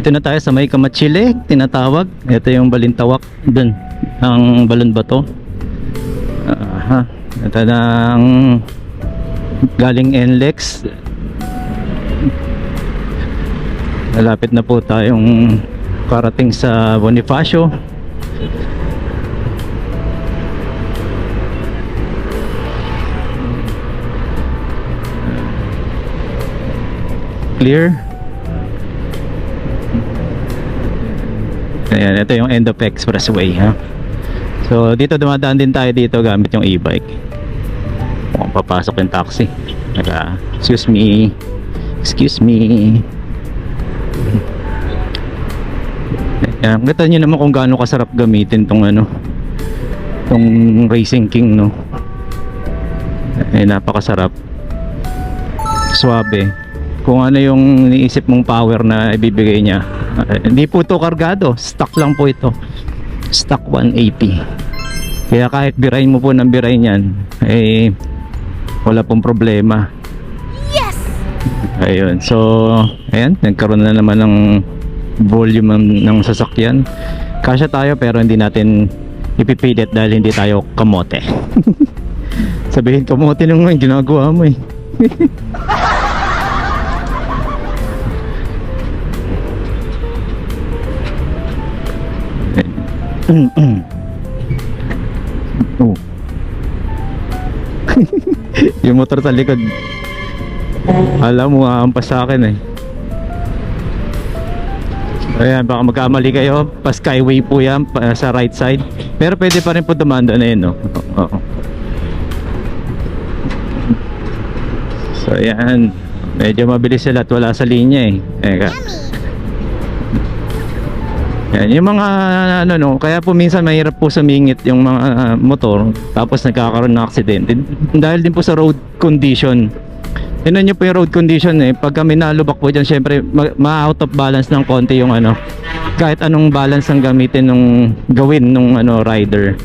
Dito na tayo sa may Kamachile, tinatawag. Ito yung balintawak dun. Ang balon ba to? Aha. Ito na ang galing NLEX. Malapit na po tayong karating sa Bonifacio. Clear. Ayan, ito yung end of expressway ha. So dito dumadaan din tayo dito gamit yung e-bike. Mukhang papasok yung taxi. Naka, excuse me. Excuse me. Ayan, kita nyo naman kung gaano kasarap gamitin tong ano tong Racing King no. Eh napakasarap. Suabe. Kung ano yung iniisip mong power na ibibigay niya. Eh, hindi po ito kargado. Stock lang po ito. Stock 180. Kaya kahit birahin mo po ng birahin yan, eh wala pong problema. Yes! Ayun. So, ayan, nagkaroon na naman ng volume ng, ng sasakyan. Kasya tayo pero hindi natin ipipilit dahil hindi tayo kamote. Sabihin kamote nung ginagawa mo eh. oh. yung motor sa likod alam mo, aampas sa akin eh. Ayan, baka magkamali kayo. Pa skyway po yan, pa, sa right side. Pero pwede pa rin po dumaan doon eh, no? Oo. So, ayan. Medyo mabilis sila at wala sa linya eh. Eka. Yan, yung mga ano no, kaya po minsan mahirap po sumingit yung mga ah, motor tapos nagkakaroon ng aksidente dahil din po sa road condition. Tingnan niyo po yung road condition eh. Pag kami nalubak po dyan, syempre ma- ma-out of balance ng konti yung ano. Kahit anong balance ang gamitin nung gawin nung ano rider.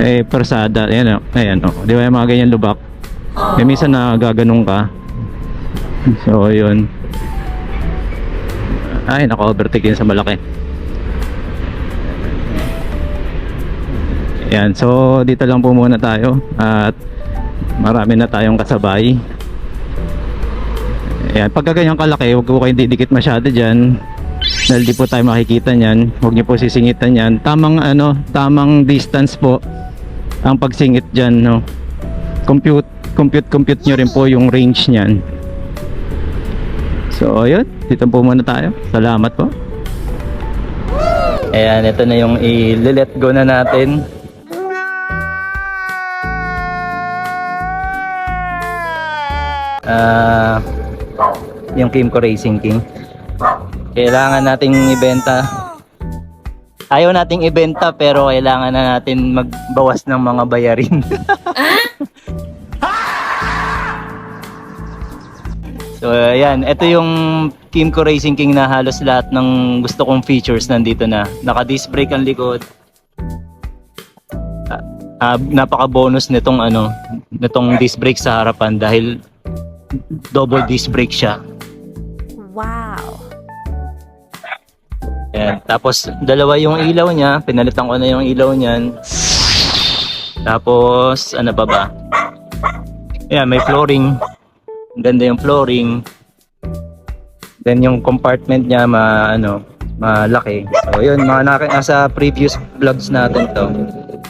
Eh, persada. Ayan o. Ayan o. Di ba yung mga ganyan lubak? Eh, minsan nagaganong ka. So, yun. Ay, naka-overtake yun sa malaki. Yan, so dito lang po muna tayo at marami na tayong kasabay. Yan, pagka ganyan kalaki, huwag po kayong didikit masyado dyan. Dahil di po tayo makikita niyan. Huwag niyo po sisingitan yan. Tamang ano, tamang distance po ang pagsingit dyan, no. Compute, compute, compute nyo rin po yung range niyan. So, ayun. Dito po muna tayo. Salamat po. Ayan, ito na yung i-let go na natin. Ah, yung Kimco Racing King. Kailangan nating ibenta. Ayaw nating ibenta pero kailangan na natin magbawas ng mga bayarin. so ayan, ito yung Kimco Racing King na halos lahat ng gusto kong features nandito na. Naka-disc brake ang likod. Ah, napaka-bonus nitong ano, nitong disc brake sa harapan dahil double disc brake siya. Wow! Ayan. Tapos, dalawa yung ilaw niya. Pinalitan ko na yung ilaw niyan. Tapos, ano pa ba? Ayan, may flooring. Ang ganda yung flooring. Then, yung compartment niya, ma, ano, malaki. So, yun, mga naki- nasa previous vlogs natin to.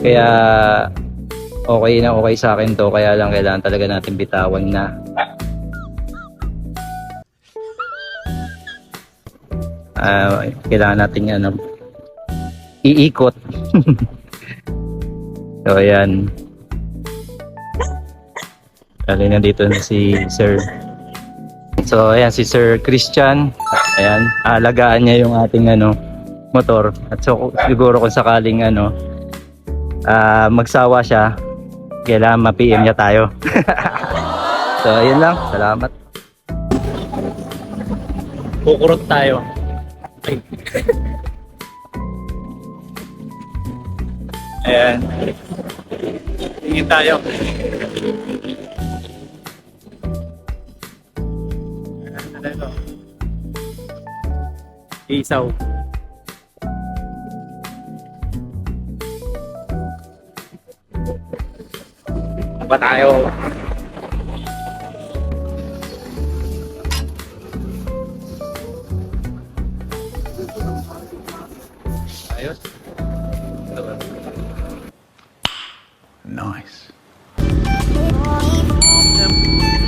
Kaya, okay na okay sa akin to. Kaya lang, kailangan talaga natin bitawan na. Ah, kailangan natin ano iikot. so ayan. Kali na dito na si Sir. So ayan si Sir Christian. Ayan, alagaan niya yung ating ano motor. At so siguro kung sakaling ano ah magsawa siya, kailangan ma-PM niya tayo. so ayun lang, salamat. Kukurot tayo. Ayan. Tingin tayo. Isaw. Pa tayo. them.